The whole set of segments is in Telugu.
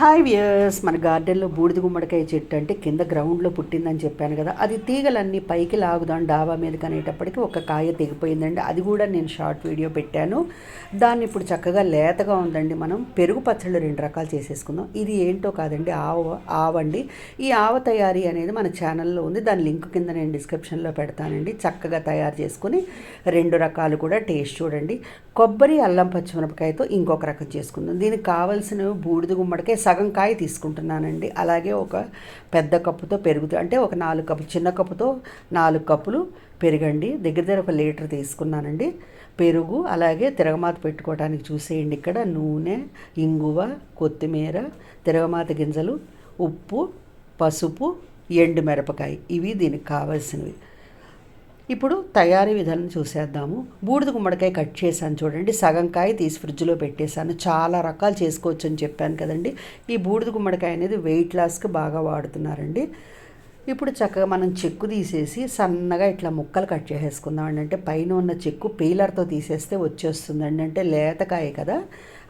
హాయ్ వియర్స్ మన గార్డెన్లో బూడిద గుమ్మడికాయ చెట్టు అంటే కింద గ్రౌండ్లో పుట్టిందని చెప్పాను కదా అది తీగలన్నీ పైకి లాగుదాం డాబా మీద కనేటప్పటికి ఒక కాయ తెగిపోయిందండి. అది కూడా నేను షార్ట్ వీడియో పెట్టాను. దాన్ని ఇప్పుడు చక్కగా లేతగా ఉందండి మనం. పెరుగు పచ్చళ్ళు రెండు రకాలు చేసేసుకుందాం. ఇది ఏంటో కాదండి ఆవ ఆవండి. ఈ ఆవ తయారీ అనేది మన ఛానల్లో ఉంది. దాని లింక్ కింద నేను డిస్క్రిప్షన్లో పెడతానండి. చక్కగా తయారు చేసుకుని రెండు రకాలు కూడా టేస్ట్ చూడండి. కొబ్బరి అల్లం పచ్చిమిరపకాయతో ఇంకొక రకం చేసుకుందాం. దీనికి కావాల్సిన బూడిద గుమ్మడికాయ సగం కాయ తీసుకుంటున్నానండి. అలాగే ఒక పెద్ద కప్పుతో పెరుగుతూ అంటే ఒక నాలుగు కప్పు చిన్న కప్పుతో నాలుగు కప్పులు పెరగండి. దగ్గర దగ్గర ఒక లీటర్ తీసుకున్నానండి. పెరుగు అలాగే తిరగమాత పెట్టుకోవడానికి చూసేయండి ఇక్కడ. నూనె ఇంగువ కొత్తిమీర తిరగమాత గింజలు ఉప్పు పసుపు ఎండు మిరపకాయ. ఇవి దీనికి కావాల్సినవి. ఇప్పుడు తయారీ విధానం చూసేద్దాము. బూడిద గుమ్మడికాయ కట్ చేశాను చూడండి. సగం కాయ తీసి ఫ్రిడ్జ్లో పెట్టేశాను. చాలా రకాలు చేసుకోవచ్చు అని చెప్పాను కదండి. ఈ బూడిద గుమ్మడికాయ అనేది వెయిట్ లాస్కి బాగా వాడుతున్నారండి. ఇప్పుడు చక్కగా మనం చెక్కు తీసేసి సన్నగా ఇట్లా ముక్కలు కట్ చేసేసుకుందాం అంటే పైన ఉన్న చెక్కు పీలర్తో తీసేస్తే వచ్చేస్తుందండి. అంటే లేతకాయ కదా.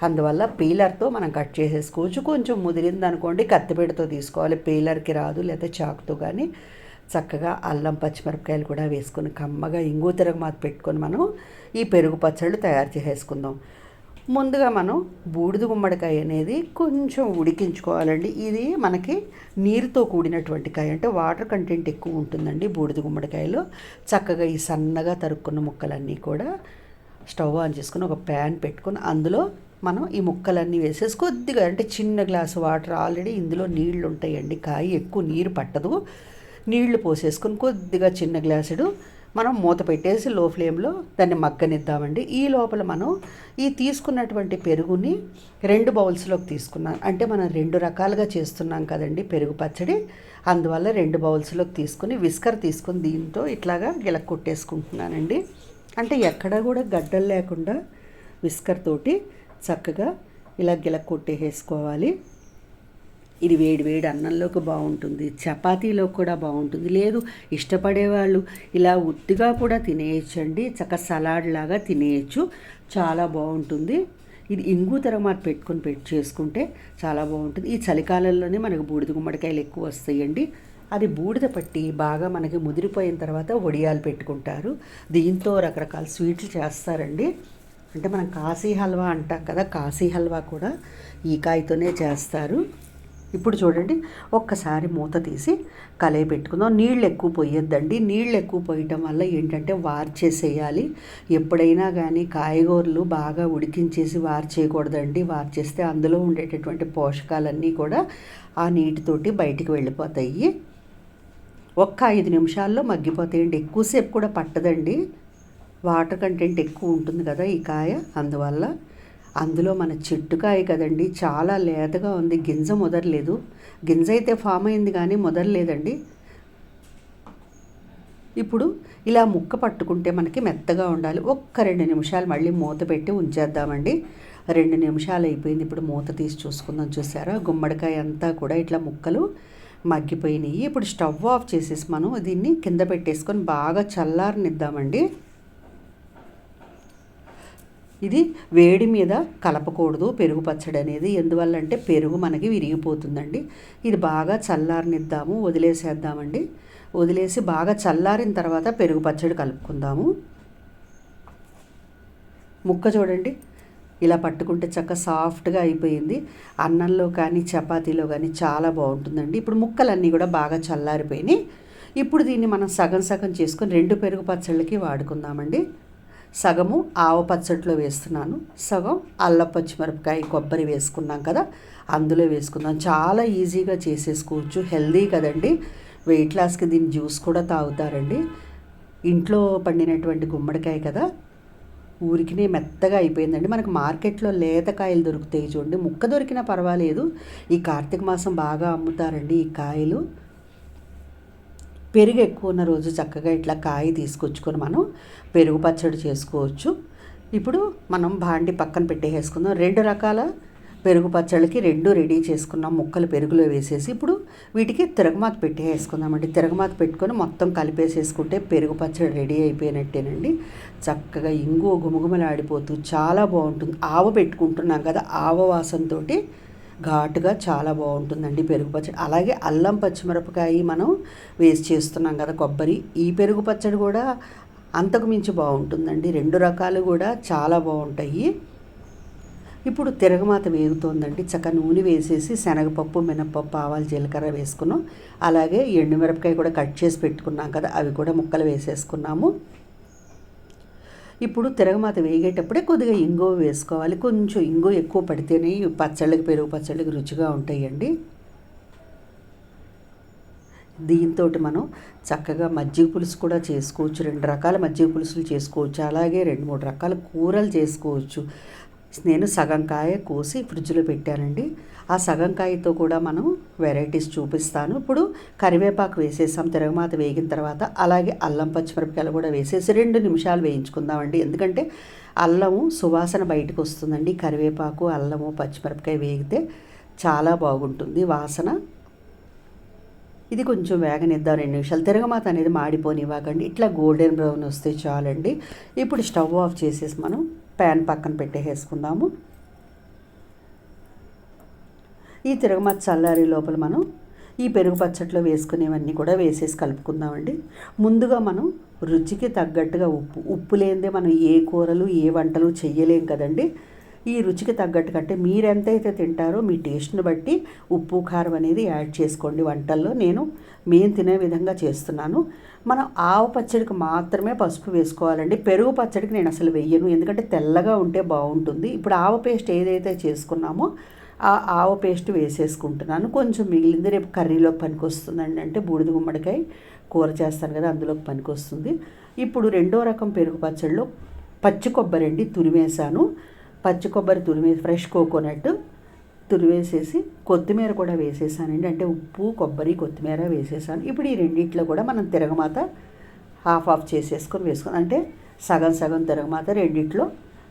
అందువల్ల పీలర్తో మనం కట్ చేసేసుకోవచ్చు. కొంచెం ముదిరింది అనుకోండి కత్తిపీటతో తీసుకోవాలి. పీలర్కి రాదు లేకపోతే చాకుతో కానీ చక్కగా అల్లం పచ్చిమిరపకాయలు కూడా వేసుకొని కమ్మగా ఇంగు తిరగమాత పెట్టుకొని మనం ఈ పెరుగు పచ్చళ్ళు తయారు చేసేసుకుందాం. ముందుగా మనం బూడిద గుమ్మడికాయ అనేది కొంచెం ఉడికించుకోవాలండి. ఇది మనకి నీరుతో కూడినటువంటి కాయ అంటే వాటర్ కంటెంట్ ఎక్కువ ఉంటుందండి బూడిద గుమ్మడికాయలో. చక్కగా ఈ సన్నగా తరుక్కున్న ముక్కలన్నీ కూడా స్టవ్ ఆన్ చేసుకుని ఒక ప్యాన్ పెట్టుకొని అందులో మనం ఈ ముక్కలన్నీ వేసేసి కొద్దిగా అంటే చిన్న గ్లాసు వాటర్ ఆల్రెడీ ఇందులో నీళ్ళు ఉంటాయండి. కాయ ఎక్కువ నీరు పట్టదు. నీళ్ళు పోసేసుకొని కొద్దిగా చిన్న గ్లాసుడు మనం మూత పెట్టేసి లో ఫ్లేమ్లో దాన్ని మగ్గనిద్దామండి. ఈ లోపల మనం ఈ తీసుకున్నటువంటి పెరుగుని రెండు బౌల్స్లోకి తీసుకున్నాం. అంటే మనం రెండు రకాలుగా చేస్తున్నాం కదండి పెరుగు పచ్చడి. అందువల్ల రెండు బౌల్స్లోకి తీసుకుని విస్కర్ తీసుకుని దీంతో ఇట్లాగా గిలక్ కొట్టేసుకుంటున్నానండి. అంటే ఎక్కడ కూడా గడ్డలు లేకుండా విస్కర్ తోటి చక్కగా ఇలా గిలక్ కొట్టేసుకోవాలి ఇది వేడి వేడి అన్నంలోకి బాగుంటుంది చపాతీలో కూడా బాగుంటుంది. లేదు ఇష్టపడేవాళ్ళు ఇలా ఉత్తిగా కూడా తినేయచ్చండి చక్క సలాడ్ లాగా తినేయచ్చు. చాలా బాగుంటుంది. ఇది ఇంగు తరమాట పెట్టుకొని పెట్టి చేసుకుంటే చాలా బాగుంటుంది. ఈ చలికాలంలోనే మనకు బూడిద గుమ్మడికాయలు ఎక్కువ వస్తాయండి. అది బూడిద పట్టి బాగా మనకి ముదిరిపోయిన తర్వాత వడియాలు పెట్టుకుంటారు. దీంతో రకరకాల స్వీట్లు చేస్తారండి. అంటే మనం కాశీ హల్వా అంటాం కదా కాశీ హల్వా కూడా ఈ కాయతోనే చేస్తారు. ఇప్పుడు చూడండి ఒక్కసారి మూత తీసి కలయి పెట్టుకుందాం. నీళ్ళు ఎక్కువ పోయొద్దండి. నీళ్ళు ఎక్కువ పోయటం వల్ల ఏంటంటే వార్చేసేయాలి ఎప్పుడైనా కానీ కాయగూరలు బాగా ఉడికించేసి వార్చేయకూడదండి వార్చేస్తే అందులో ఉండేటటువంటి పోషకాలన్నీ కూడా ఆ నీటితోటి బయటికి వెళ్ళిపోతాయి. ఒక్క ఐదు నిమిషాల్లో మగ్గిపోతాయండి. ఎక్కువసేపు కూడా పట్టదండి. వాటర్ కంటెంట్ ఎక్కువ ఉంటుంది కదా ఈ కాయ. అందువల్ల అందులో మన చెట్టుకాయ కదండి చాలా లేతగా ఉంది. గింజ మొదరలేదు. గింజ అయితే ఫామ్ అయింది కానీ మొదరలేదండి. ఇప్పుడు ఇలా ముక్క పట్టుకుంటే మనకి మెత్తగా ఉండాలి. ఒక్క రెండు నిమిషాలు మళ్ళీ మూత పెట్టి ఉంచేద్దామండి. రెండు నిమిషాలు అయిపోయింది. ఇప్పుడు మూత తీసి చూసుకుందాం. చూసారా? గుమ్మడికాయ అంతా కూడా ఇట్లా ముక్కలు మగ్గిపోయినాయి. ఇప్పుడు స్టవ్ ఆఫ్ చేసేసి మనం దీన్ని కింద పెట్టేసుకొని బాగా చల్లారనిద్దామండి. ఇది వేడి మీద కలపకూడదు పెరుగు పచ్చడి అనేది. ఎందువల్ల అంటే పెరుగు మనకి విరిగిపోతుందండి. ఇది బాగా చల్లారనిద్దాము వదిలేసేద్దామండి. వదిలేసి బాగా చల్లారిన తర్వాత పెరుగు పచ్చడి కలుపుకుందాము. ముక్క చూడండి. ఇలా పట్టుకుంటే చక్క సాఫ్ట్గా అయిపోయింది. అన్నంలో కానీ చపాతీలో కానీ చాలా బాగుంటుందండి. ఇప్పుడు ముక్కలన్నీ కూడా బాగా చల్లారిపోయినాయి. ఇప్పుడు దీన్ని మనం సగం సగం చేసుకొని రెండు పెరుగు పచ్చళ్ళకి వాడుకుందామండి. సగము ఆవ పచ్చడిలో వేస్తున్నాను సగం అల్ల పచ్చిమిరపకాయ కొబ్బరి వేసుకున్నాం కదా అందులో వేసుకుందాం. చాలా ఈజీగా చేసేసుకోవచ్చు హెల్దీ కదండి. వెయిట్ లాస్కి దీని జ్యూస్ కూడా తాగుతారండి. ఇంట్లో పండినటువంటి గుమ్మడికాయ కదా ఊరికినే మెత్తగా అయిపోయిందండి. మనకు మార్కెట్లో లేతకాయలు దొరుకుతాయి చూడండి. ముక్క దొరికినా పర్వాలేదు. ఈ కార్తీక మాసం బాగా అమ్ముతారండి ఈ కాయలు. పెరుగు ఎక్కువ ఉన్న రోజు చక్కగా ఇట్లా కాయ తీసుకొచ్చుకొని మనం పెరుగు పచ్చడి చేసుకోవచ్చు. ఇప్పుడు మనం బాండి పక్కన పెట్టేసుకుందాం రెండు రకాల పెరుగు పచ్చళ్ళకి రెండు రెడీ చేసుకున్నాం. ముక్కలు పెరుగులో వేసేసి ఇప్పుడు వీటికి తిరగమాత పెట్టేసుకుందామండి తిరగమాత పెట్టుకొని మొత్తం కలిపేసేసుకుంటే పెరుగు పచ్చడి రెడీ అయిపోయినట్టేనండి. చక్కగా ఇంగు గుమగుమలాడిపోతూ చాలా బాగుంటుంది. ఆవ పెట్టుకుంటున్నాం కదా ఆవ వాసనతోటి ఘాటుగా చాలా బాగుంటుందండి పెరుగు పచ్చడి. అలాగే అల్లం పచ్చిమిరపకాయ మనం వేస్ట్ చేస్తున్నాం కదా కొబ్బరి. ఈ పెరుగు పచ్చడి కూడా అంతకు మించి బాగుంటుందండి. రెండు రకాలు కూడా చాలా బాగుంటాయి. ఇప్పుడు తిరగమాత వేగుతోందండి. చక్క నూనె వేసేసి శనగపప్పు మినపప్పు ఆవాలు జీలకర్ర వేసుకున్నాం. అలాగే ఎండుమిరపకాయ కూడా కట్ చేసి పెట్టుకున్నాం కదా. అవి కూడా ముక్కలు వేసేసుకున్నాము. ఇప్పుడు తిరగమాత వేగేటప్పుడే కొద్దిగా ఇంగువ వేసుకోవాలి. కొంచెం ఇంగువ ఎక్కువ పడితేనే పచ్చళ్ళకి పెరుగు పచ్చళ్ళకి రుచిగా ఉంటాయండి. దీంతో మనం చక్కగా మజ్జిగ పులుసు కూడా చేసుకోవచ్చు. రెండు రకాల మజ్జిగ పులుసులు చేసుకోవచ్చు. అలాగే రెండు మూడు రకాల కూరలు చేసుకోవచ్చు. నేను సగం కాయ కోసి ఫ్రిడ్జ్లో పెట్టానండి. ఆ సగం కాయతో కూడా మనం వెరైటీస్ చూపిస్తాను. ఇప్పుడు కరివేపాకు వేసేసాం తిరగమాత వేగిన తర్వాత. అలాగే అల్లం పచ్చిమిరపకాయలు కూడా వేసేసి రెండు నిమిషాలు వేయించుకుందామండి. ఎందుకంటే అల్లము సువాసన బయటకు వస్తుందండి. కరివేపాకు అల్లము పచ్చిమిరపకాయ వేగితే చాలా బాగుంటుంది వాసన. ఇది కొంచెం వేగనిద్దాం రెండు నిమిషాలు. తిరగమాత అనేది మాడిపోనివ్వకండి. ఇట్లా గోల్డెన్ బ్రౌన్ వస్తే చాలండి. ఇప్పుడు స్టవ్ ఆఫ్ చేసేసి మనం ప్యాన్ పక్కన పెట్టేసుకుందాము ఈ తిరగమాత చల్లారి లోపల మనం ఈ పెరుగు పచ్చట్లో వేసుకునేవన్నీ కూడా వేసేసి కలుపుకుందామండి. ముందుగా మనం రుచికి తగ్గట్టుగా ఉప్పు ఉప్పు లేనిదే మనం ఏ కూరలు ఏ వంటలు చేయలేం కదండి. ఈ రుచికి తగ్గట్టు కంటే మీరు ఎంతైతే తింటారో మీ టేస్ట్ని బట్టి ఉప్పు కారం అనేది యాడ్ చేసుకోండి వంటల్లో. నేను మేము తినే విధంగా చేస్తున్నాను. మనం ఆవు పచ్చడికి మాత్రమే పసుపు వేసుకోవాలండి. పెరుగు పచ్చడికి నేను అసలు వెయ్యను ఎందుకంటే తెల్లగా ఉంటే బాగుంటుంది. ఇప్పుడు ఆవ పేస్ట్ ఏదైతే చేసుకున్నామో ఆ ఆవ పేస్ట్ వేసేసుకుంటున్నాను. కొంచెం మిగిలింది రేపు కర్రీలోకి పనికి వస్తుందండి అంటే బూడిద గుమ్మడికాయ కూర చేస్తాను కదా అందులోకి పనికి వస్తుంది ఇప్పుడు రెండో రకం పెరుగు పచ్చడిలో పచ్చి కొబ్బరి అండి తురిమేశాను. పచ్చి కొబ్బరి తురిమే ఫ్రెష్ కోకోనట్ తురివేసేసి కొత్తిమీర కూడా వేసేసానండి. అంటే ఉప్పు కొబ్బరి కొత్తిమీర వేసేసాను. ఇప్పుడు ఈ రెండిట్లో కూడా మనం తిరగమాత హాఫ్ ఆఫ్ చేసేసుకొని వేసుకుని అంటే సగం సగం తిరగమాత రెండిట్లో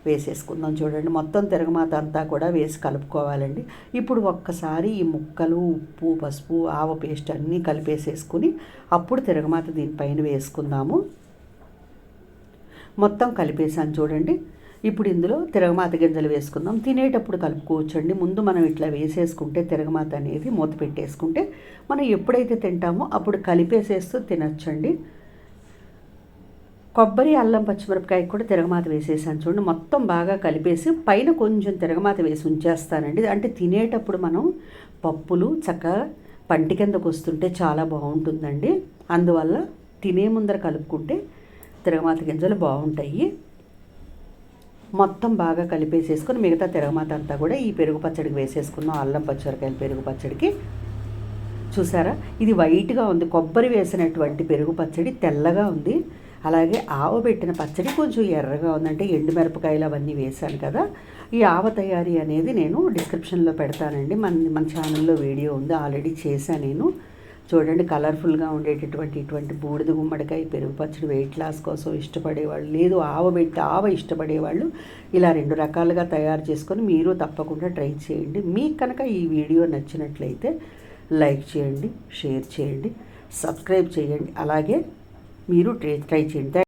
వేసేసుకుందాం చూడండి. మొత్తం తిరగమాత అంతా కూడా వేసి కలుపుకోవాలండి. ఇప్పుడు ఒక్కసారి ఈ ముక్కలు ఉప్పు పసుపు ఆవ పేస్ట్ అన్నీ కలిపేసేసుకుని అప్పుడు తిరగమాత దీనిపైన వేసుకుందాము. మొత్తం కలిపేసాను చూడండి. ఇప్పుడు ఇందులో తిరగమాత గింజలు వేసుకుందాం. తినేటప్పుడు కలుపుకోవచ్చండి. ముందు మనం ఇట్లా వేసేసుకుంటే తిరగమాత అనేది మూత పెట్టేసుకుంటే మనం ఎప్పుడైతే తింటామో అప్పుడు కలిపేసేస్తూ తినచ్చండి. కొబ్బరి అల్లం పచ్చిమిరపకాయ కూడా తిరగమాత వేసేసాను చూడండి. మొత్తం బాగా కలిపేసి పైన కొంచెం తిరగమాత వేసి ఉంచేస్తానండి. అంటే తినేటప్పుడు మనం పప్పులు చక్కగా పంటి కిందకు వస్తుంటే చాలా బాగుంటుందండి. అందువల్ల తినే ముందర కలుపుకుంటే తిరగమాత గింజలు బాగుంటాయి. మొత్తం బాగా కలిపేసేసుకొని మిగతా తిరగమాత అంతా కూడా ఈ పెరుగు పచ్చడికి వేసేసుకున్నాం. అల్లం పచ్చిమిరకాయల పెరుగు పచ్చడికి. చూసారా? ఇది వైట్గా ఉంది. కొబ్బరి వేసినటువంటి పెరుగు పచ్చడి తెల్లగా ఉంది. అలాగే ఆవ పెట్టిన పచ్చడి కొంచెం ఎర్రగా ఉందంటే ఎండుమిరపకాయలు అవన్నీ వేశాను కదా. ఈ ఆవ తయారీ అనేది నేను డిస్క్రిప్షన్లో పెడతానండి. మన మన ఛానల్లో వీడియో ఉంది. ఆల్రెడీ చేశాను నేను. చూడండి కలర్ఫుల్గా ఉండేటటువంటి ఇటువంటి బూడిద గుమ్మడికాయ పెరుగు పచ్చడి వెయిట్ లాస్ కోసం ఇష్టపడేవాళ్ళు లేదు ఆవ పెట్టి ఆవ ఇష్టపడేవాళ్ళు ఇలా రెండు రకాలుగా తయారు చేసుకొని మీరు తప్పకుండా ట్రై చేయండి. మీకు కనుక ఈ వీడియో నచ్చినట్లయితే లైక్ చేయండి షేర్ చేయండి సబ్స్క్రైబ్ చేయండి. అలాగే మీరు ట్రై ట్రై చేయండి.